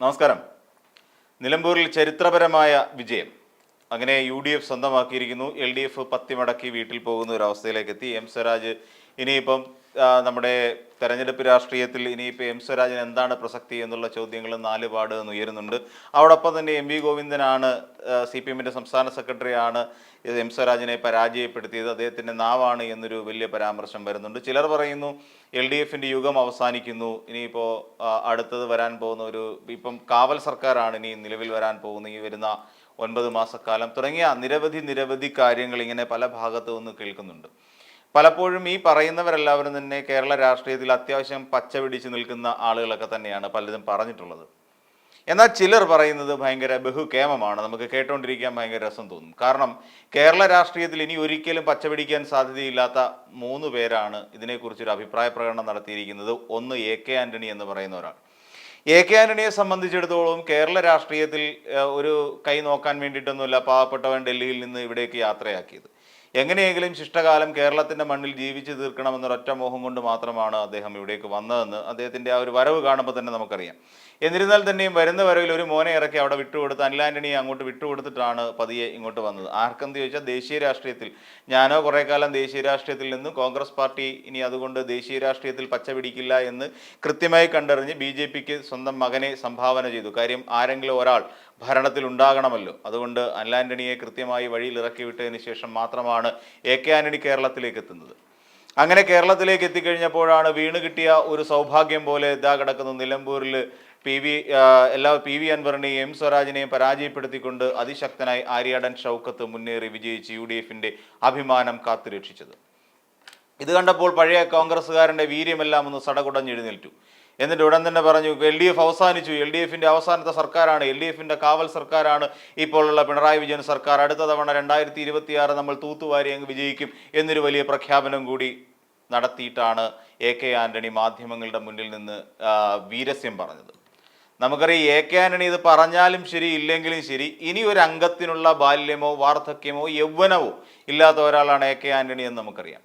നമസ്കാരം. നിലമ്പൂരിൽ ചരിത്രപരമായ വിജയം. അങ്ങനെ യു ഡി എഫ് സ്വന്തമാക്കിയിരിക്കുന്നു. എൽ ഡി എഫ് പത്തിമടക്കി വീട്ടിൽ പോകുന്ന ഒരു അവസ്ഥയിലേക്ക് എത്തി എം സ്വരാജ് ഇനിയിപ്പം നമ്മുടെ തെരഞ്ഞെടുപ്പ് രാഷ്ട്രീയത്തിൽ ഇനിയിപ്പോൾ എം സ്വരാജിന് എന്താണ് പ്രസക്തി എന്നുള്ള ചോദ്യങ്ങൾ നാല് പാട് എന്ന് ഉയരുന്നുണ്ട്. അതോടൊപ്പം തന്നെ എം വി ഗോവിന്ദനാണ് സി പി എമ്മിന്റെ സംസ്ഥാന സെക്രട്ടറിയാണ് ഇത് എം സ്വരാജിനെ പരാജയപ്പെടുത്തിയത് അദ്ദേഹത്തിന്റെ നാവാണ് എന്നൊരു വലിയ പരാമർശം വരുന്നുണ്ട്. ചിലർ പറയുന്നു എൽ ഡി എഫിന്റെ യുഗം അവസാനിക്കുന്നു. ഇനിയിപ്പോൾ അടുത്തത് വരാൻ പോകുന്ന ഒരു ഇപ്പം കാവൽ സർക്കാരാണ് ഇനി നിലവിൽ വരാൻ പോകുന്ന ഈ വരുന്ന ഒൻപത് മാസക്കാലം. തുടങ്ങിയ നിരവധി നിരവധി കാര്യങ്ങൾ ഇങ്ങനെ പല ഭാഗത്തു നിന്ന് കേൾക്കുന്നുണ്ട്. പലപ്പോഴും ഈ പറയുന്നവരെല്ലാവരും തന്നെ കേരള രാഷ്ട്രീയത്തിൽ അത്യാവശ്യം പച്ച പിടിച്ച് നിൽക്കുന്ന ആളുകളൊക്കെ തന്നെയാണ് പലതും പറഞ്ഞിട്ടുള്ളത്. എന്നാൽ ചിലർ പറയുന്നത് ഭയങ്കര ബഹുകേമമാണ്. നമുക്ക് കേട്ടുകൊണ്ടിരിക്കാൻ ഭയങ്കര രസം തോന്നും. കാരണം കേരള രാഷ്ട്രീയത്തിൽ ഇനി ഒരിക്കലും പച്ചപിടിക്കാൻ സാധ്യതയില്ലാത്ത മൂന്ന് പേരാണ് ഇതിനെക്കുറിച്ചൊരു അഭിപ്രായ പ്രകടനം നടത്തിയിരിക്കുന്നത്. ഒന്ന് എ കെ ആന്റണി എന്ന് പറയുന്ന ഒരാൾ. എ കെ ആന്റണിയെ സംബന്ധിച്ചിടത്തോളം കേരള രാഷ്ട്രീയത്തിൽ ഒരു കൈ നോക്കാൻ വേണ്ടിയിട്ടൊന്നുമില്ല പാവപ്പെട്ടവൻ ഡൽഹിയിൽ നിന്ന് ഇവിടേക്ക് യാത്രയാക്കിയത്. എങ്ങനെയെങ്കിലും ശിഷ്ടകാലം കേരളത്തിന്റെ മണ്ണിൽ ജീവിച്ചു തീർക്കണമെന്നൊരൊറ്റ മോഹം കൊണ്ട് മാത്രമാണ് അദ്ദേഹം ഇവിടേക്ക് വന്നതെന്ന് അദ്ദേഹത്തിന്റെ ആ ഒരു വരവ് കാണുമ്പോൾ തന്നെ നമുക്കറിയാം. എന്നിരുന്നാൽ തന്നെയും വരുന്ന വരവിൽ ഒരു മോനെ ഇറക്കി അവിടെ വിട്ടുകൊടുത്ത് അനിലാന്റണിയെ അങ്ങോട്ട് വിട്ടുകൊടുത്തിട്ടാണ് പതിയെ ഇങ്ങോട്ട് വന്നത്. ആർക്കെന്ന് ചോദിച്ചാൽ ദേശീയ രാഷ്ട്രീയത്തിൽ. ഞാനോ കുറേ കാലം ദേശീയ രാഷ്ട്രീയത്തിൽ നിന്നും കോൺഗ്രസ് പാർട്ടി ഇനി അതുകൊണ്ട് ദേശീയ രാഷ്ട്രീയത്തിൽ പച്ച പിടിക്കില്ല എന്ന് കൃത്യമായി കണ്ടറിഞ്ഞ് ബി സ്വന്തം മകനെ സംഭാവന ചെയ്തു. കാര്യം ആരെങ്കിലും ഒരാൾ ഭരണത്തിൽ ഉണ്ടാകണമല്ലോ അതുകൊണ്ട് അനിൽ ആന്റണിയെ കൃത്യമായി വഴിയിൽ ഇറക്കി വിട്ടതിന് ശേഷം മാത്രമാണ് എ കെ ആന്റണി കേരളത്തിലേക്ക് എത്തുന്നത്. അങ്ങനെ കേരളത്തിലേക്ക് എത്തിക്കഴിഞ്ഞപ്പോഴാണ് വീണ് കിട്ടിയ ഒരു സൗഭാഗ്യം പോലെ ഇതാ കിടക്കുന്ന. നിലമ്പൂരിൽ പി വി എല്ലാ പി വി അൻവറിനെയും എം സ്വരാജിനെയും പരാജയപ്പെടുത്തിക്കൊണ്ട് അതിശക്തനായി ആര്യാടൻ ഷൗക്കത്ത് മുന്നേറി വിജയിച്ച് യു ഡി എഫിന്റെ അഭിമാനം കാത്തുരക്ഷിച്ചത്. ഇത് കണ്ടപ്പോൾ പഴയ കോൺഗ്രസ്സുകാരന്റെ വീര്യമെല്ലാം ഒന്ന് സടകുടഞ്ഞെഴുന്നേൽറ്റു എന്നിട്ട് ഉടൻ തന്നെ പറഞ്ഞു എൽ ഡി എഫ് അവസാനിച്ചു. എൽ ഡി എഫിന്റെ അവസാനത്തെ സർക്കാരാണ്. എൽ ഡി എഫിന്റെ കാവൽ സർക്കാരാണ് ഇപ്പോഴുള്ള പിണറായി വിജയൻ സർക്കാർ. അടുത്ത തവണ രണ്ടായിരത്തി ഇരുപത്തിയാറ് നമ്മൾ തൂത്തുവാരി അങ്ങ് വിജയിക്കും എന്നൊരു വലിയ പ്രഖ്യാപനം കൂടി നടത്തിയിട്ടാണ് എ കെ ആന്റണി മാധ്യമങ്ങളുടെ മുന്നിൽ നിന്ന് വീരസ്യം പറഞ്ഞത്. നമുക്കറിയാം എ കെ ആന്റണി ഇത് പറഞ്ഞാലും ശരി ഇല്ലെങ്കിലും ശരി ഇനി ഒരു അംഗത്തിനുള്ള ബാല്യമോ വാർദ്ധക്യമോ യൗവനമോ ഇല്ലാത്ത ഒരാളാണ് എ കെ ആന്റണി എന്ന് നമുക്കറിയാം.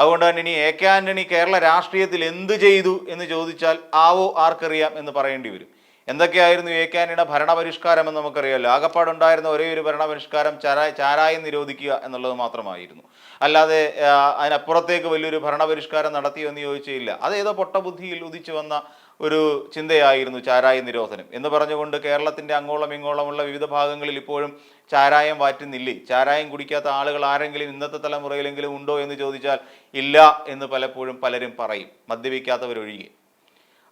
അതുകൊണ്ട് തന്നെ ഇനി എ കെ ആന്റണി കേരള രാഷ്ട്രീയത്തിൽ എന്ത് ചെയ്തു എന്ന് ചോദിച്ചാൽ ആവോ ആർക്കറിയാം എന്ന് പറയേണ്ടി വരും. എന്തൊക്കെയായിരുന്നു എ കെ ആന്റണിയുടെ ഭരണപരിഷ്കാരം എന്ന് നമുക്കറിയാമല്ലോ. ആകപ്പാടുണ്ടായിരുന്ന ഒരേ ഒരു ഭരണപരിഷ്കാരം ചാരായ ചാരായം നിരോധിക്കുക എന്നുള്ളത് മാത്രമായിരുന്നു. അല്ലാതെ അതിനപ്പുറത്തേക്ക് വലിയൊരു ഭരണപരിഷ്കാരം നടത്തിയോ എന്ന് ചോദിച്ചില്ല അതേതോ പൊട്ടബുദ്ധിയിൽ ഉദിച്ചു വന്ന ഒരു ചിന്തയായിരുന്നു ചാരായ നിരോധനം. എന്ന് പറഞ്ഞുകൊണ്ട് കേരളത്തിന്റെ അങ്ങോളം ഇങ്ങോളമുള്ള വിവിധ ഭാഗങ്ങളിൽ ഇപ്പോഴും ചാരായം വാറ്റുന്നില്ലേ? ചാരായം കുടിക്കാത്ത ആളുകൾ ആരെങ്കിലും ഇന്നത്തെ തലമുറയിലെങ്കിലും ഉണ്ടോ എന്ന് ചോദിച്ചാൽ ഇല്ല എന്ന് പലപ്പോഴും പലരും പറയും. മദ്യപിക്കാത്തവരൊഴികെ.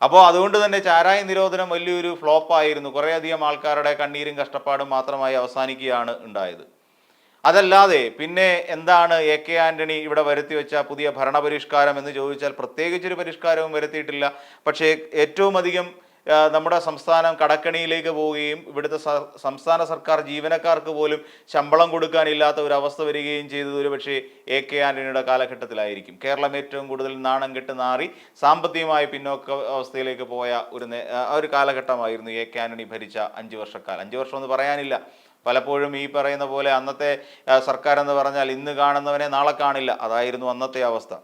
അപ്പോൾ അതുകൊണ്ട് തന്നെ ചാരായ നിരോധനം വലിയൊരു ഫ്ലോപ്പായിരുന്നു കുറേയധികം ആൾക്കാരുടെ കണ്ണീരും കഷ്ടപ്പാടും മാത്രമായി അവസാനിക്കുകയാണ് ഉണ്ടായത്. അതല്ലാതെ പിന്നെ എന്താണ് എ കെ ആന്റണി ഇവിടെ വരുത്തി വെച്ച പുതിയ ഭരണപരിഷ്കാരം എന്ന് ചോദിച്ചാൽ പ്രത്യേകിച്ചൊരു പരിഷ്കാരവും വരുത്തിയിട്ടില്ല. പക്ഷേ ഏറ്റവും അധികം നമ്മുടെ സംസ്ഥാനം കടക്കണിയിലേക്ക് പോവുകയും ഇവിടുത്തെ സംസ്ഥാന സർക്കാർ ജീവനക്കാർക്ക് പോലും ശമ്പളം കൊടുക്കാനില്ലാത്ത ഒരു അവസ്ഥ വരികയും ചെയ്തത് ഒരു പക്ഷേ എ കെ ആന്റണിയുടെ കാലഘട്ടത്തിലായിരിക്കും. കേരളം ഏറ്റവും കൂടുതൽ നാണം കെട്ട് നാറി സാമ്പത്തികമായി പിന്നോക്ക അവസ്ഥയിലേക്ക് പോയ ഒരു ഒരു കാലഘട്ടമായിരുന്നു എ കെ ആന്റണി ഭരിച്ച അഞ്ച് വർഷക്കാലം. അഞ്ച് വർഷം എന്ന് പറയാനില്ല. പലപ്പോഴും ഈ പറയുന്ന പോലെ അന്നത്തെ സർക്കാർ എന്ന് പറഞ്ഞാൽ ഇന്ന് കാണുന്നവനെ നാളെ കാണില്ല. അതായിരുന്നു അന്നത്തെ അവസ്ഥ.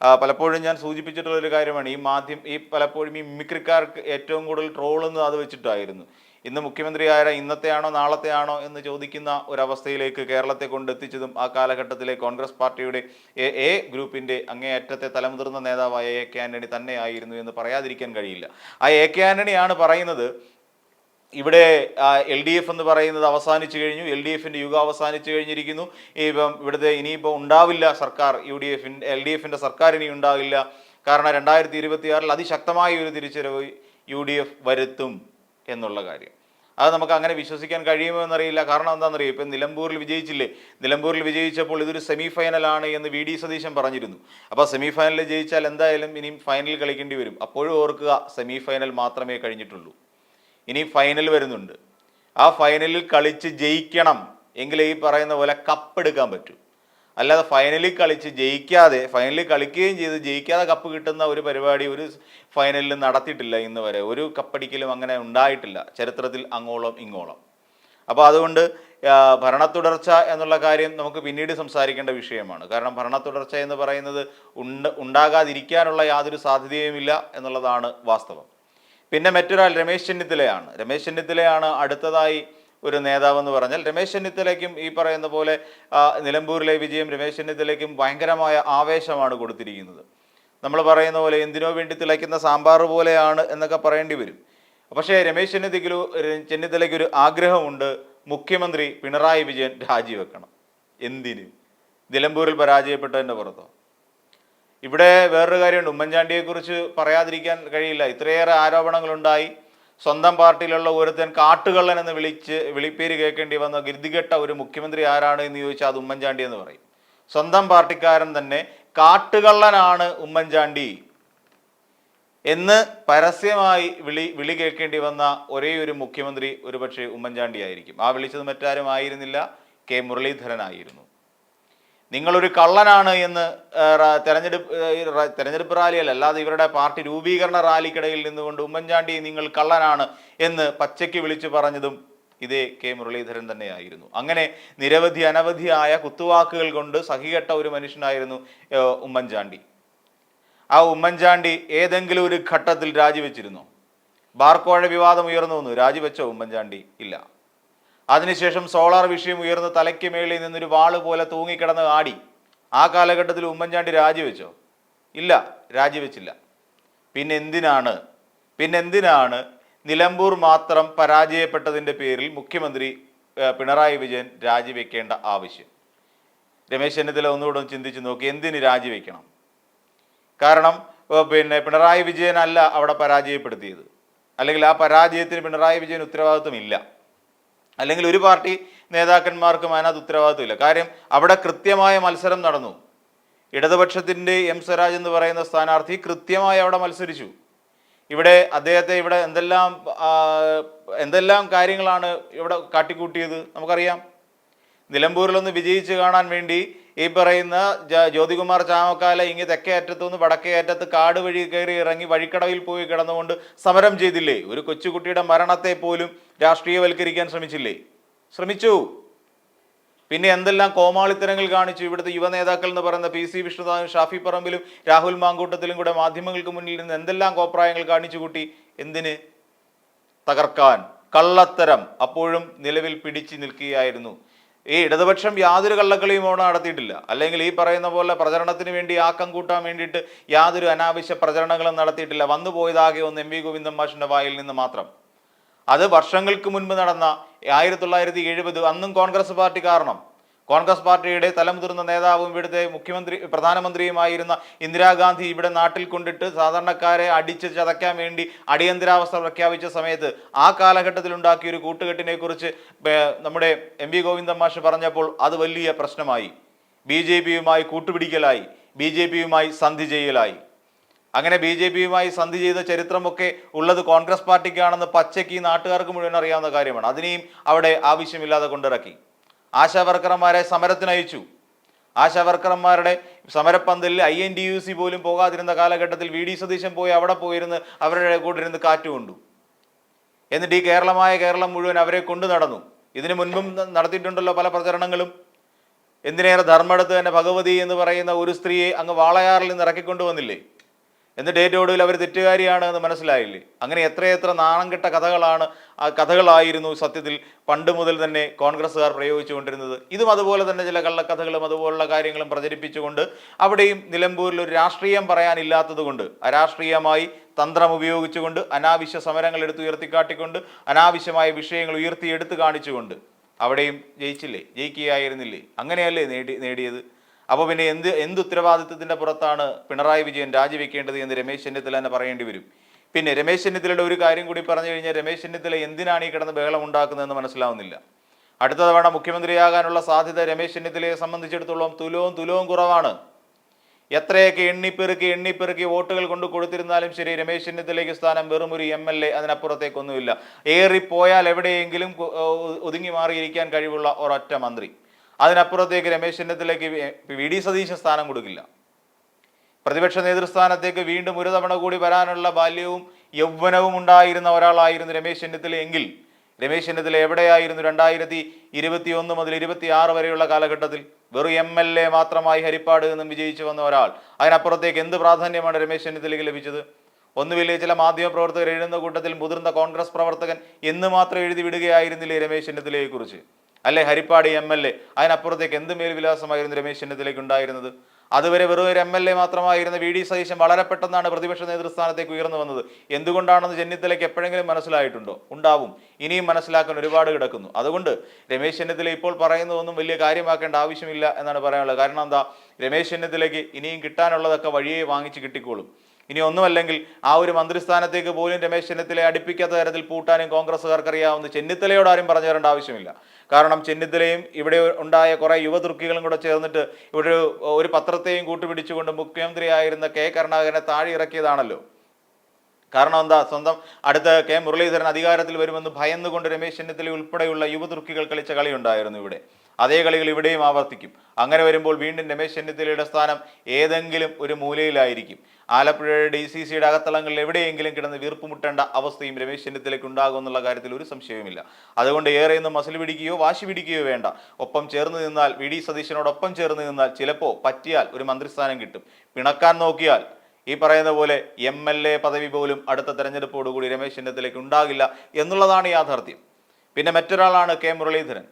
പലപ്പോഴും ഞാൻ സൂചിപ്പിച്ചിട്ടുള്ള ഒരു കാര്യമാണ് ഈ മാധ്യമ ഈ പലപ്പോഴും ഈ മിമിക്രിക്കാർക്ക് ഏറ്റവും കൂടുതൽ ട്രോളെന്ന് അത് വെച്ചിട്ടായിരുന്നു. ഇന്ന് മുഖ്യമന്ത്രിയായ ഇന്നത്തെയാണോ നാളത്തെയാണോ എന്ന് ചോദിക്കുന്ന ഒരവസ്ഥയിലേക്ക് കേരളത്തെ കൊണ്ടെത്തിച്ചതും ആ കാലഘട്ടത്തിലെ കോൺഗ്രസ് പാർട്ടിയുടെ എ എ ഗ്രൂപ്പിന്റെ അങ്ങേയറ്റത്തെ തലമുതിർന്ന നേതാവായ എ കെ ആന്റണി തന്നെയായിരുന്നു എന്ന് പറയാതിരിക്കാൻ കഴിയില്ല. ആ എ കെ ആന്റണിയാണ് പറയുന്നത് ഇവിടെ എൽ ഡി എഫ് എന്ന് പറയുന്നത് അവസാനിച്ചു കഴിഞ്ഞു. എൽ ഡി എഫിന്റെ യുഗം അവസാനിച്ചു കഴിഞ്ഞിരിക്കുന്നു. ഇപ്പം ഇവിടുത്തെ ഇനിയിപ്പോൾ ഉണ്ടാവില്ല സർക്കാർ യു ഡി എഫിന്റെ എൽ ഡി എഫിന്റെ സർക്കാർ ഇനി ഉണ്ടാവില്ല. കാരണം രണ്ടായിരത്തി ഇരുപത്തി ആറിൽ അതിശക്തമായ ഒരു തിരിച്ചറിവ് യു ഡി എഫ് വരുത്തും എന്നുള്ള കാര്യം. അത് നമുക്ക് അങ്ങനെ വിശ്വസിക്കാൻ കഴിയുമോ എന്നറിയില്ല. കാരണം എന്താണെന്നറിയോ? ഇപ്പം നിലമ്പൂരിൽ വിജയിച്ചില്ലേ? നിലമ്പൂരിൽ വിജയിച്ചപ്പോൾ ഇതൊരു സെമി ഫൈനലാണ് എന്ന് വി ഡി സതീശൻ പറഞ്ഞിരുന്നു. അപ്പോൾ സെമി ഫൈനലിൽ ജയിച്ചാൽ എന്തായാലും ഇനിയും ഫൈനൽ കളിക്കേണ്ടി വരും. അപ്പോഴും ഓർക്കുക സെമി ഫൈനൽ മാത്രമേ കഴിഞ്ഞിട്ടുള്ളൂ. ഇനി ഫൈനൽ വരുന്നുണ്ട്. ആ ഫൈനലിൽ കളിച്ച് ജയിക്കണം എങ്കിലേ ഈ പറയുന്ന പോലെ കപ്പ് എടുക്കാൻ പറ്റൂ. അല്ലാതെ ഫൈനലിൽ കളിച്ച് ജയിക്കാതെ ഫൈനലിൽ കളിക്കുകയും ചെയ്ത് ജയിക്കാതെ കപ്പ് കിട്ടുന്ന ഒരു പരിപാടി ഒരു ഫൈനലിൽ നടത്തിയിട്ടില്ല ഇന്ന് വരെ. ഒരു കപ്പടിക്കലും അങ്ങനെ ഉണ്ടായിട്ടില്ല. ചരിത്രത്തിൽ അങ്ങോളം ഇങ്ങോളം. അപ്പോൾ അതുകൊണ്ട് ഭരണത്തുടർച്ച എന്നുള്ള കാര്യം നമുക്ക് പിന്നീട് സംസാരിക്കേണ്ട വിഷയമാണ്. കാരണം ഭരണത്തുടർച്ച എന്ന് പറയുന്നത് ഉണ്ട് ഉണ്ടാകാതിരിക്കാനുള്ള യാതൊരു സാധ്യതയുമില്ല എന്നുള്ളതാണ് വാസ്തവം. പിന്നെ മറ്റൊരാൾ രമേശ് ചെന്നിത്തലയാണ്. രമേശ് ചെന്നിത്തലയാണ് അടുത്തതായി ഒരു നേതാവെന്ന് പറഞ്ഞാൽ രമേശ് ചെന്നിത്തലയ്ക്കും ഈ പറയുന്ന പോലെ നിലമ്പൂരിലെ വിജയം രമേശ് ചെന്നിത്തലയ്ക്കും ഭയങ്കരമായ ആവേശമാണ് കൊടുത്തിരിക്കുന്നത്. നമ്മൾ പറയുന്ന പോലെ എന്തിനോ വേണ്ടി തിളയ്ക്കുന്ന സാമ്പാർ പോലെയാണ് എന്നൊക്കെ പറയേണ്ടി വരും. പക്ഷേ രമേശ് ചെന്നിത്തലു ചെന്നിത്തലയ്ക്ക് ഒരു ആഗ്രഹമുണ്ട് മുഖ്യമന്ത്രി പിണറായി വിജയൻ രാജിവെക്കണം. എന്തിന്? നിലമ്പൂരിൽ പരാജയപ്പെട്ടതിന്റെ പുറത്തോ? ഇവിടെ വേറൊരു കാര്യമുണ്ട്. ഉമ്മൻചാണ്ടിയെക്കുറിച്ച് പറയാതിരിക്കാൻ കഴിയില്ല. ഇത്രയേറെ ആരോപണങ്ങളുണ്ടായി. സ്വന്തം പാർട്ടിയിലുള്ള ഒരുത്തൻ കാട്ടുകള്ളൻ എന്ന് വിളിച്ച് വിളിപ്പേര് കേൾക്കേണ്ടി വന്ന ഗിരിതികെട്ട ഒരു മുഖ്യമന്ത്രി ആരാണ് എന്ന് ചോദിച്ചാൽ അത് ഉമ്മൻചാണ്ടി എന്ന് പറയും. സ്വന്തം പാർട്ടിക്കാരൻ തന്നെ കാട്ടുകള്ളനാണ് ഉമ്മൻചാണ്ടി എന്ന് പരസ്യമായി വിളി വിളി കേൾക്കേണ്ടി വന്ന ഒരേ ഒരു മുഖ്യമന്ത്രി ഒരുപക്ഷെ ഉമ്മൻചാണ്ടി ആയിരിക്കും. ആ വിളിച്ചത് മറ്റാരും ആയിരുന്നില്ല. കെ മുരളീധരനായിരുന്നു. നിങ്ങളൊരു കള്ളനാണ് എന്ന് തെരഞ്ഞെടുപ്പ് തെരഞ്ഞെടുപ്പ് റാലിയല്ല അല്ലാതെ ഇവരുടെ പാർട്ടി രൂപീകരണ റാലിക്കിടയിൽ നിന്നുകൊണ്ട് ഉമ്മൻചാണ്ടി നിങ്ങൾ കള്ളനാണ് എന്ന് പച്ചയ്ക്ക് വിളിച്ചു പറഞ്ഞതും ഇതേ കെ. മുരളീധരൻ തന്നെയായിരുന്നു. അങ്ങനെ നിരവധി അനവധിയായ കുത്തുവാക്കുകൾ കൊണ്ട് സഹികെട്ട ഒരു മനുഷ്യനായിരുന്നു ഉമ്മൻചാണ്ടി. ആ ഉമ്മൻചാണ്ടി ഏതെങ്കിലും ഒരു ഘട്ടത്തിൽ രാജിവെച്ചിരുന്നു? ബാർക്കോഴ വിവാദം ഉയർന്നു വന്നു. രാജിവെച്ചോ ഉമ്മൻചാണ്ടി? ഇല്ല. അതിനുശേഷം സോളാർ വിഷയം ഉയർന്ന് തലയ്ക്ക് മേളിൽ നിന്നൊരു വാൾ പോലെ തൂങ്ങിക്കിടന്ന് ആടി. ആ കാലഘട്ടത്തിൽ ഉമ്മൻചാണ്ടി രാജിവെച്ചോ? ഇല്ല രാജിവെച്ചില്ല. പിന്നെന്തിനാണ്? പിന്നെന്തിനാണ് നിലമ്പൂർ മാത്രം പരാജയപ്പെട്ടതിന്റെ പേരിൽ മുഖ്യമന്ത്രി പിണറായി വിജയൻ രാജിവെക്കേണ്ട ആവശ്യം? രമേശ് ചെന്നിത്തല ഒന്നുകൂടെ ഒന്ന് ചിന്തിച്ച് നോക്കി എന്തിന് രാജിവെക്കണം? കാരണം പിന്നെ പിണറായി വിജയനല്ല അവിടെ പരാജയപ്പെടുത്തിയത്. അല്ലെങ്കിൽ ആ പരാജയത്തിന് പിണറായി വിജയൻ ഉത്തരവാദിത്വമില്ല. അല്ലെങ്കിൽ ഒരു പാർട്ടി നേതാക്കന്മാർക്കും അതിനകത്ത് ഉത്തരവാദിത്വമില്ല. കാര്യം അവിടെ കൃത്യമായ മത്സരം നടന്നു. ഇടതുപക്ഷത്തിന്റെ എം സ്വരാജ് എന്ന് പറയുന്ന സ്ഥാനാർത്ഥി കൃത്യമായി അവിടെ മത്സരിച്ചു. ഇവിടെ അദ്ദേഹത്തെ ഇവിടെ എന്തെല്ലാം എന്തെല്ലാം കാര്യങ്ങളാണ് ഇവിടെ കാട്ടിക്കൂട്ടിയത് നമുക്കറിയാം. നിലമ്പൂരിലൊന്ന് വിജയിച്ച് കാണാൻ വേണ്ടി ഈ പറയുന്ന ജ്യോതികുമാർ ചാമക്കാല ഇങ്ങ് തെക്കേ അറ്റത്തു നിന്ന് വടക്കേ അറ്റത്ത് കാട് വഴി കയറി ഇറങ്ങി വഴിക്കടവിൽ പോയി കിടന്നുകൊണ്ട് സമരം ചെയ്തില്ലേ? ഒരു കൊച്ചുകുട്ടിയുടെ മരണത്തെ പോലും രാഷ്ട്രീയവൽക്കരിക്കാൻ ശ്രമിച്ചില്ലേ? ശ്രമിച്ചു. പിന്നെ എന്തെല്ലാം കോമാളിത്തരങ്ങൾ കാണിച്ചു ഇവിടുത്തെ യുവ നേതാക്കൾ എന്ന് പറയുന്ന പി സി വിഷ്ണുനാഥും ഷാഫി പറമ്പിലും രാഹുൽ മാങ്കൂട്ടത്തിലും കൂടെ മാധ്യമങ്ങൾക്ക് മുന്നിൽ നിന്ന് എന്തെല്ലാം കോപ്രായങ്ങൾ കാണിച്ചു കൂട്ടി? എന്തിന്? തകർക്കാൻ. കള്ളത്തരം. അപ്പോഴും നിലവിൽ പിടിച്ചു നിൽക്കുകയായിരുന്നു. ഈ ഇടതുപക്ഷം യാതൊരു കള്ളക്കളിയും ഓണം നടത്തിയിട്ടില്ല. അല്ലെങ്കിൽ ഈ പറയുന്ന പോലെ പ്രചരണത്തിന് വേണ്ടി ആക്കം കൂട്ടാൻ വേണ്ടിയിട്ട് യാതൊരു അനാവശ്യ പ്രചരണങ്ങളും നടത്തിയിട്ടില്ല. വന്നു പോയതാകെ ഒന്ന് എം വി ഗോവിന്ദൻ മാഷിന്റെ വായിൽ നിന്ന് മാത്രം. അത് വർഷങ്ങൾക്ക് മുൻപ് നടന്ന ആയിരത്തി തൊള്ളായിരത്തി എഴുപത് അന്നും കോൺഗ്രസ് പാർട്ടി കാരണം കോൺഗ്രസ് പാർട്ടിയുടെ തലമുതിർന്ന നേതാവും ഇവിടുത്തെ മുഖ്യമന്ത്രി പ്രധാനമന്ത്രിയുമായിരുന്ന ഇന്ദിരാഗാന്ധി ഇവിടെ നാട്ടിൽ കൊണ്ടിട്ട് സാധാരണക്കാരെ അടിച്ച് ചതയ്ക്കാൻ വേണ്ടി അടിയന്തരാവസ്ഥ പ്രഖ്യാപിച്ച സമയത്ത് ആ കാലഘട്ടത്തിൽ ഉണ്ടാക്കിയ ഒരു കൂട്ടുകെട്ടിനെ കുറിച്ച് നമ്മുടെ എം വി ഗോവിന്ദൻ മാഷ് പറഞ്ഞപ്പോൾ അത് വലിയ പ്രശ്നമായി. ബി ജെ പിയുമായി കൂട്ടുപിടിക്കലായി. ബി ജെ പിയുമായി സന്ധി ചെയ്യലായി. അങ്ങനെ ബി ജെ പിയുമായി സന്ധി ചെയ്ത ചരിത്രമൊക്കെ ഉള്ളത് കോൺഗ്രസ് പാർട്ടിക്കാണെന്ന് പച്ചയ്ക്ക് ഈ നാട്ടുകാർക്ക് മുഴുവൻ അറിയാവുന്ന കാര്യമാണ്. അതിനെയും അവിടെ ആവശ്യമില്ലാതെ കൊണ്ടിറക്കി. ആശാ സമരത്തിനയച്ചു സമരത്തിന് അയച്ചു. ആശാ വർക്കർമാരുടെ സമരപ്പന്തലിൽ I N D U C പോലും പോകാതിരുന്ന കാലഘട്ടത്തിൽ വി ഡി സതീശൻ പോയി അവിടെ പോയിരുന്ന് അവരുടെ കൂടെ ഇരുന്ന് കാറ്റ് കൊണ്ടു. എന്നിട്ട് ഈ കേരളമായ കേരളം മുഴുവൻ അവരെ കൊണ്ടു നടന്നു. ഇതിനു മുൻപും നടത്തിയിട്ടുണ്ടല്ലോ പല പ്രചരണങ്ങളും. എന്തിനേറെ ധർമ്മടത്ത് തന്നെ ഭഗവതി എന്ന് പറയുന്ന ഒരു സ്ത്രീയെ അങ്ങ് വാളയാറിൽ നിന്ന് ഇറക്കിക്കൊണ്ടുവന്നില്ലേ? എന്നിട്ട് ഏറ്റവും ഒടുവിൽ അവർ തെറ്റുകാരിയാണ് എന്ന് മനസ്സിലായില്ലേ? അങ്ങനെ എത്രയെത്ര നാണം കെട്ട കഥകളാണ് ആ കഥകളായിരുന്നു സത്യത്തിൽ പണ്ട് മുതൽ തന്നെ കോൺഗ്രസ്സുകാർ പ്രയോഗിച്ചുകൊണ്ടിരുന്നത്. ഇതും അതുപോലെ തന്നെ ചില കള്ളക്കഥകളും അതുപോലുള്ള കാര്യങ്ങളും പ്രചരിപ്പിച്ചുകൊണ്ട് അവിടെയും നിലമ്പൂരിൽ ഒരു രാഷ്ട്രീയം പറയാനില്ലാത്തത് കൊണ്ട് അരാഷ്ട്രീയമായി തന്ത്രം ഉപയോഗിച്ചുകൊണ്ട് അനാവശ്യ സമരങ്ങൾ എടുത്ത് ഉയർത്തിക്കാട്ടിക്കൊണ്ട് അനാവശ്യമായ വിഷയങ്ങൾ ഉയർത്തി എടുത്തു കാണിച്ചുകൊണ്ട് അവിടെയും ജയിച്ചില്ലേ? ജയിക്കുകയായിരുന്നില്ലേ? അങ്ങനെയല്ലേ നേടി നേടിയത്? അപ്പോൾ പിന്നെ എന്ത് എന്ത് ഉത്തരവാദിത്വത്തിന്റെ പുറത്താണ് പിണറായി വിജയൻ രാജിവെക്കേണ്ടത് എന്ന് രമേശ് ചെന്നിത്തല തന്നെ പറയേണ്ടി വരും. പിന്നെ രമേശ് ചെന്നിത്തലയുടെ ഒരു കാര്യം കൂടി പറഞ്ഞു കഴിഞ്ഞാൽ രമേശ് ചെന്നിത്തല എന്തിനാണ് ഈ കിടന്ന് ബഹളം ഉണ്ടാക്കുന്നതെന്ന് മനസ്സിലാവുന്നില്ല. അടുത്ത തവണ മുഖ്യമന്ത്രിയാകാനുള്ള സാധ്യത രമേശ് ചെന്നിത്തലയെ സംബന്ധിച്ചിടത്തോളം തുലവും തുലവും കുറവാണ്. എത്രയൊക്കെ എണ്ണിപ്പെറുക്കി എണ്ണിപ്പെറുക്കി വോട്ടുകൾ കൊണ്ട് കൊടുത്തിരുന്നാലും ശരി രമേശ് ചെന്നിത്തലയ്ക്ക് സ്ഥാനം വെറും ഒരു എം എൽ എ അതിനപ്പുറത്തേക്കൊന്നുമില്ല. ഏറിപ്പോയാൽ എവിടെയെങ്കിലും ഒതുങ്ങി മാറിയിരിക്കാൻ കഴിവുള്ള ഒരൊറ്റ മന്ത്രി. അതിനപ്പുറത്തേക്ക് രമേശ് ചെന്നിത്തലയ്ക്ക് വി- ഡി സതീശൻ സ്ഥാനം കൊടുക്കില്ല. പ്രതിപക്ഷ നേതൃസ്ഥാനത്തേക്ക് വീണ്ടും ഒരു തവണ കൂടി വരാനുള്ള ബാല്യവും യൗവനവും ഉണ്ടായിരുന്ന ഒരാളായിരുന്നു രമേശ് ചെന്നിത്തല എങ്കിൽ രമേശ് ചെന്നിത്തല എവിടെയായിരുന്നു രണ്ടായിരത്തി ഇരുപത്തി ഒന്ന് മുതൽ ഇരുപത്തി ആറ് വരെയുള്ള കാലഘട്ടത്തിൽ? വെറും എം എൽ എ മാത്രമായി ഹരിപ്പാട് നിന്നും വിജയിച്ചു വന്ന ഒരാൾ. അതിനപ്പുറത്തേക്ക് എന്ത് പ്രാധാന്യമാണ് രമേശ് ചെന്നിത്തലയ്ക്ക് ലഭിച്ചത്? ഒന്നുമില്ലേ ചില മാധ്യമ പ്രവർത്തകർ എഴുതുന്ന കൂട്ടത്തിൽ മുതിർന്ന കോൺഗ്രസ് പ്രവർത്തകൻ എന്ന് മാത്രം എഴുതി വിടുകയായിരുന്നില്ലേ രമേശ് ചെന്നിത്തലയെ കുറിച്ച് അല്ലെ ഹരിപ്പാട് എം എൽ എ. അതിനപ്പുറത്തേക്ക് എന്ത് മേൽവിലാസമായിരുന്നു രമേശ് ചെന്നിത്തലയ്ക്ക് ഉണ്ടായിരുന്നത്? അതുവരെ വെറും ഒരു എം എൽ എ മാത്രമായിരുന്ന വി ഡി സതീശൻ വളരെ പെട്ടെന്നാണ് പ്രതിപക്ഷ നേതൃസ്ഥാനത്തേക്ക് ഉയർന്നു വന്നത്. എന്തുകൊണ്ടാണെന്ന് ചെന്നിത്തലയ്ക്ക് എപ്പോഴെങ്കിലും മനസ്സിലായിട്ടുണ്ടോ? ഉണ്ടാവും. ഇനിയും മനസ്സിലാക്കാൻ ഒരുപാട് കിടക്കുന്നു. അതുകൊണ്ട് രമേശ് ചെന്നിത്തല ഇപ്പോൾ പറയുന്നതൊന്നും വലിയ കാര്യമാക്കേണ്ട ആവശ്യമില്ല എന്നാണ് പറയാനുള്ളത്. കാരണം എന്താ? രമേശ് ചെന്നിത്തലയ്ക്ക് ഇനിയും കിട്ടാനുള്ളതൊക്കെ വഴിയെ വാങ്ങിച്ച് കിട്ടിക്കോളും. ഇനി ഒന്നുമല്ലെങ്കിൽ ആ ഒരു മന്ത്രിസ്ഥാനത്തേക്ക് പോലും രമേശ് ചെന്നിത്തലയെ അടുപ്പിക്കാത്ത തരത്തിൽ പൂട്ടാനും കോൺഗ്രസ്സുകാർക്ക് അറിയാവുന്ന ചെന്നിത്തലയോട് ആരും പറഞ്ഞു തരേണ്ട ആവശ്യമില്ല. കാരണം ചെന്നിത്തലയും ഇവിടെ ഉണ്ടായ കുറേ യുവതുർക്കികളും കൂടെ ചേർന്നിട്ട് ഇവിടെ ഒരു ഒരു പത്രത്തെയും കൂട്ടുപിടിച്ചുകൊണ്ട് മുഖ്യമന്ത്രിയായിരുന്ന കെ കരുണാകരനെ താഴെ ഇറക്കിയതാണല്ലോ. കാരണം എന്താ സ്വന്തം അടുത്ത കെ മുരളീധരൻ അധികാരത്തിൽ വരുമെന്ന് ഭയന്നുകൊണ്ട് രമേശ് ചെന്നിത്തല ഉൾപ്പെടെയുള്ള യുവതുർക്കികൾ കളിച്ച കളിയുണ്ടായിരുന്നു ഇവിടെ. അതേ കളികൾ ഇവിടെയും ആവർത്തിക്കും. അങ്ങനെ വരുമ്പോൾ വീണ്ടും രമേശ് ചെന്നിത്തലയുടെ സ്ഥാനം ഏതെങ്കിലും ഒരു മൂലയിലായിരിക്കും. ആലപ്പുഴയുടെ ഡി സി സിയുടെ അകത്തളങ്ങളിൽ എവിടെയെങ്കിലും കിടന്ന് വീർപ്പുമുട്ടേണ്ട അവസ്ഥയും രമേശ് ചെന്നിത്തലയ്ക്ക് ഉണ്ടാകും എന്നുള്ള കാര്യത്തിൽ ഒരു സംശയവുമില്ല. അതുകൊണ്ട് ഏറെയൊന്നും മസിൽ പിടിക്കുകയോ വാശി പിടിക്കുകയോ വേണ്ട. ഒപ്പം ചേർന്ന് നിന്നാൽ വി ഡി സതീശനോടൊപ്പം ചേർന്ന് നിന്നാൽ ചിലപ്പോൾ പറ്റിയാൽ ഒരു മന്ത്രിസ്ഥാനം കിട്ടും. പിണക്കാൻ നോക്കിയാൽ ഈ പറയുന്ന പോലെ എം എൽ എ പദവി പോലും അടുത്ത തെരഞ്ഞെടുപ്പോടുകൂടി രമേശ് ചെന്നിത്തലയ്ക്ക് ഉണ്ടാകില്ല എന്നുള്ളതാണ് യാഥാർത്ഥ്യം. പിന്നെ മറ്റൊരാളാണ് കെ മുരളീധരൻ.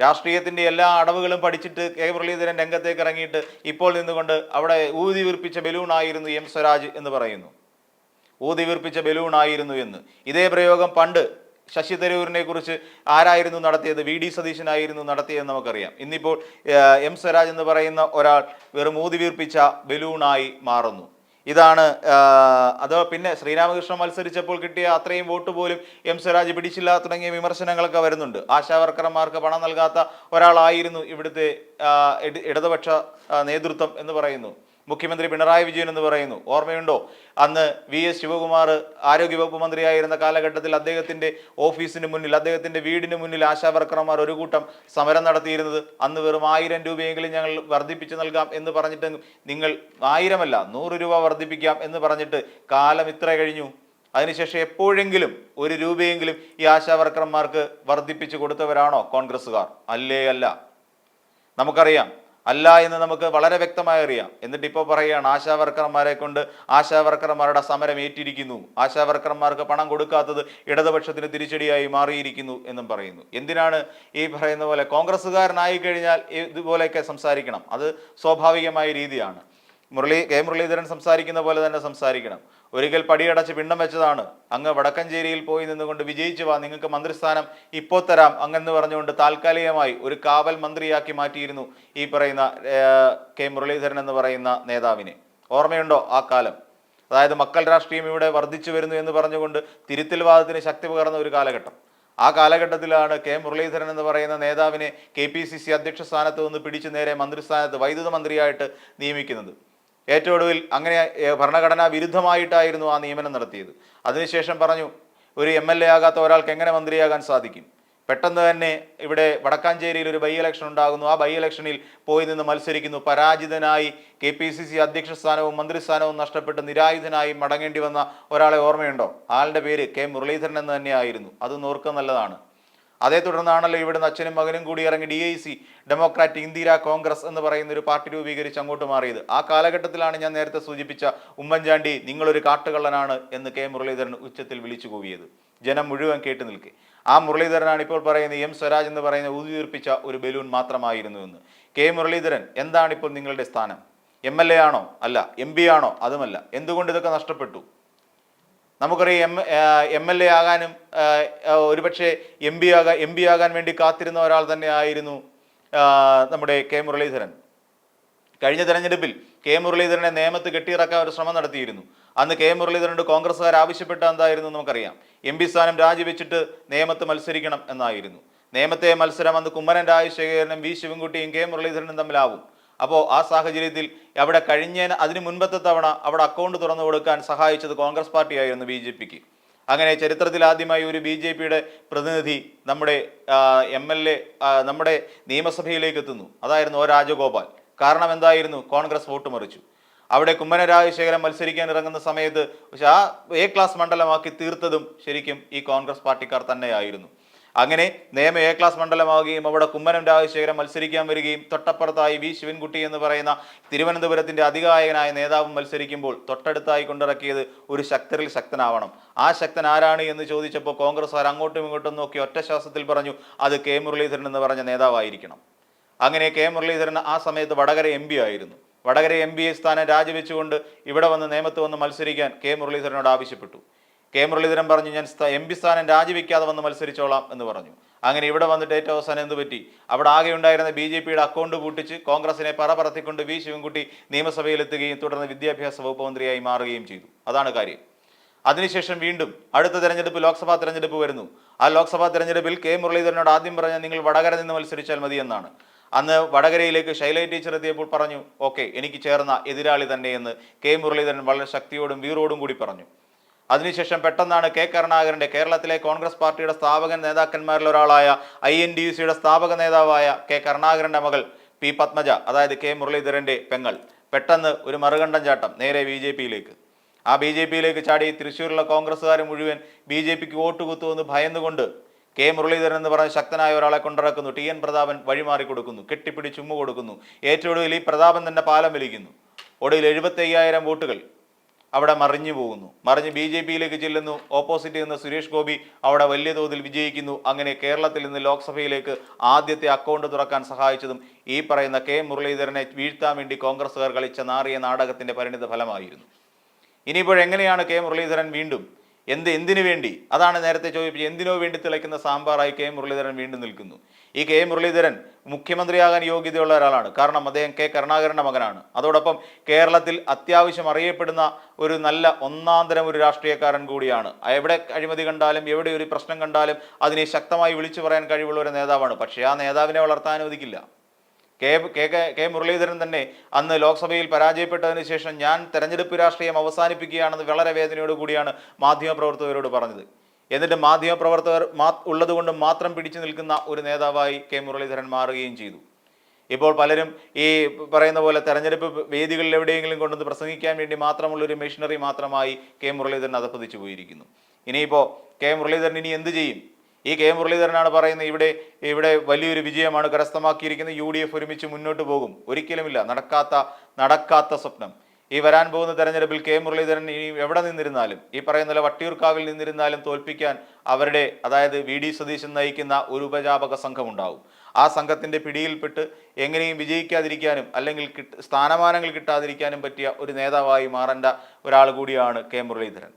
രാഷ്ട്രീയത്തിന്റെ എല്ലാ അടവുകളും പഠിച്ചിട്ട് കെ മുരളീധരൻ രംഗത്തേക്ക് ഇറങ്ങിയിട്ട് ഇപ്പോൾ നിന്നുകൊണ്ട് അവിടെ ഊതി വീർപ്പിച്ച ബലൂണായിരുന്നു എം സ്വരാജ് എന്ന് പറയുന്നു. ഊതി വീർപ്പിച്ച ബലൂണായിരുന്നു എന്ന്. ഇതേ പ്രയോഗം പണ്ട് ശശി തരൂരിനെ കുറിച്ച് ആരായിരുന്നു നടത്തിയത്? വി ഡി സതീശനായിരുന്നു നടത്തിയതെന്ന് നമുക്കറിയാം. ഇന്നിപ്പോൾ എം സ്വരാജ് എന്ന് പറയുന്ന ഒരാൾ വെറും ഊതി വീർപ്പിച്ച ബലൂണായി മാറുന്നു. ഇതാണ് അതോ പിന്നെ ശ്രീരാമകൃഷ്ണൻ മത്സരിച്ചപ്പോൾ കിട്ടിയ അത്രയും വോട്ട് പോലും എം സ്വരാജ് പിടിച്ചില്ല തുടങ്ങിയ വിമർശനങ്ങളൊക്കെ വരുന്നുണ്ട്. ആശാവർക്കർമാർക്ക് പണം നൽകാത്ത ഒരാളായിരുന്നു ഇവിടുത്തെ ഇടതുപക്ഷ നേതൃത്വം എന്ന് പറയുന്നു. മുഖ്യമന്ത്രി പിണറായി വിജയൻ എന്ന് പറയുന്നു. ഓർമ്മയുണ്ടോ? അന്ന് വി എസ് ശിവകുമാർ ആരോഗ്യവകുപ്പ് മന്ത്രിയായിരുന്ന കാലഘട്ടത്തിൽ അദ്ദേഹത്തിന്റെ ഓഫീസിന് മുന്നിൽ അദ്ദേഹത്തിന്റെ വീടിന് മുന്നിൽ ആശാവർക്കർമാർ ഒരു കൂട്ടം സമരം നടത്തിയിരുന്നത്. അന്ന് വെറും ആയിരം രൂപയെങ്കിലും ഞങ്ങൾ വർദ്ധിപ്പിച്ചു നൽകാം എന്ന് പറഞ്ഞിട്ട് നിങ്ങൾ ആയിരമല്ല നൂറ് രൂപ വർദ്ധിപ്പിക്കാം എന്ന് പറഞ്ഞിട്ട് കാലം ഇത്ര കഴിഞ്ഞു. അതിനുശേഷം എപ്പോഴെങ്കിലും ഒരു രൂപയെങ്കിലും ഈ ആശാവർക്കർമാർക്ക് വർദ്ധിപ്പിച്ചു കൊടുത്തവരാണോ കോൺഗ്രസ്സുകാർ? അല്ലേ അല്ല. നമുക്കറിയാം അല്ല എന്ന് നമുക്ക് വളരെ വ്യക്തമായി അറിയാം. എന്നിട്ട് ഇപ്പോൾ പറയുകയാണ് ആശാവർക്കർമാരെ കൊണ്ട് ആശാവർക്കർമാരുടെ സമരം ഏറ്റിരിക്കുന്നു ആശാവർക്കർമാർക്ക് പണം കൊടുക്കാത്തത് ഇടതുപക്ഷത്തിന് തിരിച്ചടിയായി മാറിയിരിക്കുന്നു എന്നും പറയുന്നു. എന്തിനാണ് ഈ പറയുന്ന പോലെ കോൺഗ്രസ്സുകാരനായി കഴിഞ്ഞാൽ ഇതുപോലെയൊക്കെ സംസാരിക്കണം? അത് സ്വാഭാവികമായ രീതിയാണ്. മുരളി കെ മുരളീധരൻ സംസാരിക്കുന്ന പോലെ തന്നെ സംസാരിക്കണം. ഒരിക്കൽ പടിയടച്ച് പിണ്ടം വെച്ചതാണ്. അങ്ങ് വടക്കഞ്ചേരിയിൽ പോയി നിന്നുകൊണ്ട് വിജയിച്ചു വാ നിങ്ങൾക്ക് മന്ത്രിസ്ഥാനം ഇപ്പോൾ തരാം അങ്ങെന്ന് പറഞ്ഞുകൊണ്ട് താൽക്കാലികമായി ഒരു കാവൽ മന്ത്രിയാക്കി മാറ്റിയിരുന്നു ഈ പറയുന്ന കെ മുരളീധരൻ എന്ന് പറയുന്ന നേതാവിനെ. ഓർമ്മയുണ്ടോ ആ കാലം? അതായത് മക്കൾ രാഷ്ട്രീയം ഇവിടെ വർദ്ധിച്ചു വരുന്നു എന്ന് പറഞ്ഞുകൊണ്ട് തിരുത്തൽവാദത്തിന് ശക്തി പകർന്ന ഒരു കാലഘട്ടം. ആ കാലഘട്ടത്തിലാണ് കെ മുരളീധരൻ എന്ന് പറയുന്ന നേതാവിനെ കെ പി സി സി അധ്യക്ഷ സ്ഥാനത്ത് നിന്ന് പിടിച്ചു നേരെ മന്ത്രിസ്ഥാനത്ത് വൈദ്യുത മന്ത്രിയായിട്ട് നിയമിക്കുന്നത്. ഏറ്റവും ഒടുവിൽ അങ്ങനെ ഭരണഘടനാ വിരുദ്ധമായിട്ടായിരുന്നു ആ നിയമനം നടത്തിയത്. അതിനുശേഷം പറഞ്ഞു ഒരു എം എൽ എ ആകാത്ത ഒരാൾക്ക് എങ്ങനെ മന്ത്രിയാകാൻ സാധിക്കും? പെട്ടെന്ന് തന്നെ ഇവിടെ വടക്കാഞ്ചേരിയിൽ ഒരു ബൈ ഇലക്ഷൻ ഉണ്ടാകുന്നു. ആ ബൈ ഇലക്ഷനിൽ പോയി നിന്ന് മത്സരിക്കുന്നു. പരാജിതനായി കെ പി സി സി അധ്യക്ഷ സ്ഥാനവും മന്ത്രിസ്ഥാനവും നഷ്ടപ്പെട്ട് നിരായുധനായി മടങ്ങേണ്ടി വന്ന ഒരാളെ ഓർമ്മയുണ്ടോ? ആളുടെ പേര് കെ മുരളീധരൻ എന്ന് തന്നെയായിരുന്നു. അത് നോർക്ക നല്ലതാണ്. അതേ തുടർന്നാണല്ലോ ഇവിടുന്ന് അച്ഛനും മകനും കൂടി ഇറങ്ങി D I C Democratic Indira Congress എന്ന് പറയുന്ന ഒരു പാർട്ടി രൂപീകരിച്ച് അങ്ങോട്ട് മാറിയത്. ആ കാലഘട്ടത്തിലാണ് ഞാൻ നേരത്തെ സൂചിപ്പിച്ച ഉമ്മൻചാണ്ടി നിങ്ങളൊരു കാട്ടുകള്ളനാണ് എന്ന് കെ മുരളീധരൻ ഉച്ചത്തിൽ വിളിച്ചു കൂവിയത്. ജനം മുഴുവൻ കേട്ടു നിൽക്കെ. ആ മുരളീധരനാണ് ഇപ്പോൾ പറയുന്നത് എം സ്വരാജ് എന്ന് പറയുന്ന ഊതിയുർപ്പിച്ച ഒരു ബലൂൺ മാത്രമായിരുന്നു എന്ന്. കെ മുരളീധരൻ എന്താണ് ഇപ്പോൾ നിങ്ങളുടെ സ്ഥാനം? എം എൽ എ ആണോ? അല്ല എം പി ആണോ? അതുമല്ല. എന്തുകൊണ്ട് ഇതൊക്കെ നഷ്ടപ്പെട്ടു? നമുക്കറിയാം എം എം എൽ എ ആകാനും ഒരുപക്ഷെ എം പി ആകാൻ എം പി ആകാൻ വേണ്ടി കാത്തിരുന്ന ഒരാൾ തന്നെ ആയിരുന്നു നമ്മുടെ കെ മുരളീധരൻ. കഴിഞ്ഞ തെരഞ്ഞെടുപ്പിൽ കെ മുരളീധരനെ നിയമത്ത് കെട്ടിയിറക്കാൻ ഒരു ശ്രമം നടത്തിയിരുന്നു. അന്ന് കെ മുരളീധരനോട് കോൺഗ്രസ്സുകാർ ആവശ്യപ്പെട്ട എന്തായിരുന്നു നമുക്കറിയാം. എം പി സ്ഥാനം രാജിവെച്ചിട്ട് നിയമത്ത് മത്സരിക്കണം എന്നായിരുന്നു. നിയമത്തെ മത്സരം അന്ന് കുമ്മനൻ രാജശേഖരനും വി ശിവൻകുട്ടിയും കെ മുരളീധരനും തമ്മിലാവും. അപ്പോൾ ആ സാഹചര്യത്തിൽ അവിടെ കഴിഞ്ഞ അതിന് മുൻപത്തെ തവണ അവിടെ അക്കൗണ്ട് തുറന്നു കൊടുക്കാൻ സഹായിച്ചത് കോൺഗ്രസ് പാർട്ടിയായിരുന്നു ബി ജെ പിക്ക്. അങ്ങനെ ചരിത്രത്തിൽ ആദ്യമായി ഒരു ബി ജെ പിയുടെ പ്രതിനിധി നമ്മുടെ എം എൽ എ നമ്മുടെ നിയമസഭയിലേക്ക് എത്തുന്നു. അതായിരുന്നു ഒ രാജഗോപാൽ. കാരണം എന്തായിരുന്നു? കോൺഗ്രസ് വോട്ട് മറിച്ചു. അവിടെ കുമ്മന രാജശേഖരൻ മത്സരിക്കാൻ ഇറങ്ങുന്ന സമയത്ത് പക്ഷെ ആ എ ക്ലാസ് മണ്ഡലമാക്കി തീർത്തതും ശരിക്കും ഈ കോൺഗ്രസ് പാർട്ടിക്കാർ തന്നെയായിരുന്നു. അങ്ങനെ നിയമ എ ക്ലാസ് മണ്ഡലമാവുകയും അവിടെ കുമ്മനം രാജശേഖരൻ മത്സരിക്കാൻ വരികയും തൊട്ടപ്പുറത്തായി വി ശിവൻകുട്ടി എന്ന് പറയുന്ന തിരുവനന്തപുരത്തിന്റെ അധികായകനായ നേതാവും മത്സരിക്കുമ്പോൾ തൊട്ടടുത്തായി കൊണ്ടിറക്കിയത് ഒരു ശക്തരിൽ ശക്തനാവണം. ആ ശക്തൻ ആരാണ് എന്ന് ചോദിച്ചപ്പോൾ കോൺഗ്രസ്സുകാർ അങ്ങോട്ടും ഇങ്ങോട്ടും നോക്കി ഒറ്റ ശ്വാസത്തിൽ പറഞ്ഞു അത് കെ. മുരളീധരൻ എന്ന് പറഞ്ഞ നേതാവായിരിക്കണം. അങ്ങനെ കെ. മുരളീധരൻ ആ സമയത്ത് വടകര എം ആയിരുന്നു. വടകര എം പി സ്ഥാനം രാജിവെച്ചുകൊണ്ട് ഇവിടെ വന്ന് നേമത്ത് വന്ന് മത്സരിക്കാൻ കെ. മുരളീധരനോട് ആവശ്യപ്പെട്ടു. കെ മുരളീധരൻ പറഞ്ഞു ഞാൻ എം പി സ്ഥാനം രാജിവെക്കാതെ വന്ന് മത്സരിച്ചോളാം എന്ന് പറഞ്ഞു. അങ്ങനെ ഇവിടെ വന്നിട്ട് ഏറ്റവും അവസാനം എന്ത് പറ്റി? അവിടെ ആകെ ഉണ്ടായിരുന്ന ബി ജെ പിയുടെ അക്കൗണ്ട് പൂട്ടിച്ച് കോൺഗ്രസിനെ പറ പറത്തിക്കൊണ്ട് വി ശിവൻകുട്ടി നിയമസഭയിലെത്തുകയും തുടർന്ന് വിദ്യാഭ്യാസ വകുപ്പ് മന്ത്രിയായി മാറുകയും ചെയ്തു. അതാണ് കാര്യം. അതിനുശേഷം വീണ്ടും അടുത്ത തെരഞ്ഞെടുപ്പ് ലോക്സഭാ തെരഞ്ഞെടുപ്പ് വരുന്നു. ആ ലോക്സഭാ തെരഞ്ഞെടുപ്പിൽ കെ മുരളീധരനോട് ആദ്യം പറഞ്ഞ നിങ്ങൾ വടകര നിന്ന് മത്സരിച്ചാൽ മതി എന്നാണ്. അന്ന് വടകരയിലേക്ക് ശൈല ടീച്ചർ എത്തിയപ്പോൾ പറഞ്ഞു ഓക്കെ എനിക്ക് ചേർന്ന എതിരാളി തന്നെയെന്ന് കെ മുരളീധരൻ വളരെ ശക്തിയോടും വീറോടും കൂടി പറഞ്ഞു. അതിനുശേഷം പെട്ടെന്നാണ് കെ കരുണാകരന്റെ കേരളത്തിലെ കോൺഗ്രസ് പാർട്ടിയുടെ സ്ഥാപക നേതാക്കന്മാരിൽ ഒരാളായ ഐ എൻ ഡി യു സിയുടെ സ്ഥാപക നേതാവായ കെ കരുണാകരന്റെ മകൾ പി പത്മജ അതായത് കെ മുരളീധരന്റെ പെങ്ങൾ. പെട്ടെന്ന് ഒരു മറുകണ്ഠം ചാട്ടം നേരെ ബി ജെ പിയിലേക്ക്. ആ ബി ജെ പിയിലേക്ക് ചാടി തൃശ്ശൂരിലെ കോൺഗ്രസ്സുകാർ മുഴുവൻ ബി ജെ പിക്ക് വോട്ട് കുത്തുമെന്ന് ഭയന്നുകൊണ്ട് കെ മുരളീധരൻ എന്ന് പറഞ്ഞ ശക്തനായ ഒരാളെ കൊണ്ടിറക്കുന്നു. ടി എൻ പ്രതാപൻ വഴിമാറി കൊടുക്കുന്നു. കെട്ടിപ്പിടിച്ച് ഉമ്മ കൊടുക്കുന്നു. ഏറ്റവും ഒടുവിൽ ഈ പ്രതാപൻ തന്നെ പാലം വലിക്കുന്നു ഒടുവിൽ എഴുപത്തയ്യായിരം വോട്ടുകൾ അവിടെ മറിഞ്ഞു പോകുന്നു. മറിഞ്ഞ് ബി ജെ പിയിലേക്ക് ചെല്ലുന്നു. ഓപ്പോസിറ്റ് നിന്ന് സുരേഷ് ഗോപി അവിടെ വലിയ തോതിൽ വിജയിക്കുന്നു. അങ്ങനെ കേരളത്തിൽ നിന്ന് ലോക്സഭയിലേക്ക് ആദ്യത്തെ അക്കൗണ്ട് തുറക്കാൻ സഹായിച്ചതും ഈ പറയുന്ന കെ മുരളീധരനെ വീഴ്ത്താൻ വേണ്ടി കോൺഗ്രസ്സുകാർ കളിച്ച നാറിയ നാടകത്തിന്റെ പരിണിത ഫലമായിരുന്നു. ഇനിയിപ്പോഴെങ്ങനെയാണ് കെ മുരളീധരൻ വീണ്ടും എന്ത് എന്തിനു വേണ്ടി? അതാണ് നേരത്തെ ചോദിപ്പിച്ചത് എന്തിനോ വേണ്ടി തിളയ്ക്കുന്ന സാമ്പാറായി കെ. മുരളീധരൻ വീണ്ടും നിൽക്കുന്നു? ഈ കെ. മുരളീധരൻ മുഖ്യമന്ത്രിയാകാൻ യോഗ്യതയുള്ള ഒരാളാണ്. കാരണം അദ്ദേഹം കെ. കരുണാകരന്റെ മകനാണ്. അതോടൊപ്പം കേരളത്തിൽ അത്യാവശ്യം അറിയപ്പെടുന്ന ഒരു നല്ല ഒന്നാന്തരം ഒരു രാഷ്ട്രീയക്കാരൻ കൂടിയാണ്. എവിടെ അഴിമതി കണ്ടാലും എവിടെ ഒരു പ്രശ്നം കണ്ടാലും അതിനെ ശക്തമായി വിളിച്ചു പറയാൻ കഴിവുള്ള ഒരു നേതാവാണ്. പക്ഷേ ആ നേതാവിനെ വളർത്താൻ അനുവദിക്കില്ല. കെ കെ കെ- മുരളീധരൻ തന്നെ അന്ന് ലോക്സഭയിൽ പരാജയപ്പെട്ടതിന് ശേഷം ഞാൻ തെരഞ്ഞെടുപ്പ് രാഷ്ട്രീയം അവസാനിപ്പിക്കുകയാണെന്ന് വളരെ വേദനയോട് കൂടിയാണ് മാധ്യമപ്രവർത്തകരോട് പറഞ്ഞത്. എന്നിട്ട് മാധ്യമപ്രവർത്തകർ മാ ഉള്ളതുകൊണ്ട് മാത്രം പിടിച്ചു നിൽക്കുന്ന ഒരു നേതാവായി കെ മുരളീധരൻ മാറുകയും ചെയ്തു. ഇപ്പോൾ പലരും ഈ പറയുന്ന പോലെ തെരഞ്ഞെടുപ്പ് വേദികളിൽ എവിടെയെങ്കിലും കൊണ്ടുവന്ന് പ്രസംഗിക്കാൻ വേണ്ടി മാത്രമുള്ള ഒരു മെഷീനറി മാത്രമായി കെ മുരളീധരൻ അതപ്പതിച്ചു പോയിരിക്കുന്നു. ഇനിയിപ്പോൾ കെ മുരളീധരൻ ഇനി എന്ത് ചെയ്യും? ഈ കെ മുരളീധരനാണ് പറയുന്നത് ഇവിടെ ഇവിടെ വലിയൊരു വിജയമാണ് കരസ്ഥമാക്കിയിരിക്കുന്നത്. യു ഡി എഫ് ഒരുമിച്ച് മുന്നോട്ട് പോകും. ഒരിക്കലുമില്ല. നടക്കാത്ത നടക്കാത്ത സ്വപ്നം. ഈ വരാൻ പോകുന്ന തെരഞ്ഞെടുപ്പിൽ കെ മുരളീധരൻ ഇനി എവിടെ നിന്നിരുന്നാലും ഈ പറയുന്ന വട്ടിയൂർക്കാവിൽ നിന്നിരുന്നാലും തോൽപ്പിക്കാൻ അവരുടെ അതായത് വി ഡി സതീശൻ നയിക്കുന്ന ഒരു ഉപജാപക സംഘം ഉണ്ടാവും ആ സംഘത്തിന്റെ പിടിയിൽപ്പെട്ട് എങ്ങനെയും വിജയിക്കാതിരിക്കാനും അല്ലെങ്കിൽ സ്ഥാനമാനങ്ങൾ കിട്ടാതിരിക്കാനും പറ്റിയ ഒരു നേതാവായി മാറേണ്ട ഒരാൾ കൂടിയാണ് കെ മുരളീധരൻ.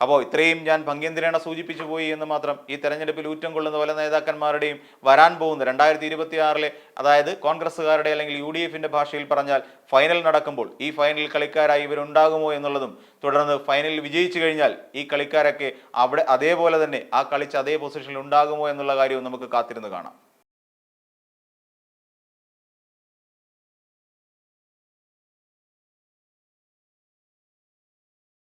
അപ്പോൾ ഇത്രയും ഞാൻ ഭംഗ്യന്തിരേണ സൂചിപ്പിച്ചു പോയി എന്ന് മാത്രം ഈ തെരഞ്ഞെടുപ്പിൽ ഊറ്റം കൊള്ളുന്ന പല നേതാക്കന്മാരുടെയും വരാൻ പോകുന്ന രണ്ടായിരത്തി ഇരുപത്തി ആറിലെ അതായത് കോൺഗ്രസ്സുകാരുടെ അല്ലെങ്കിൽ യു ഡി എഫിന്റെ ഭാഷയിൽ പറഞ്ഞാൽ ഫൈനൽ നടക്കുമ്പോൾ ഈ ഫൈനൽ കളിക്കാരായി ഇവരുണ്ടാകുമോ എന്നുള്ളതും തുടർന്ന് ഫൈനലിൽ വിജയിച്ചു കഴിഞ്ഞാൽ ഈ കളിക്കാരൊക്കെ അവിടെ അതേപോലെ തന്നെ ആ കളിച്ച് അതേ പൊസിഷനിൽ ഉണ്ടാകുമോ എന്നുള്ള കാര്യവും നമുക്ക് കാത്തിരുന്ന് കാണാം.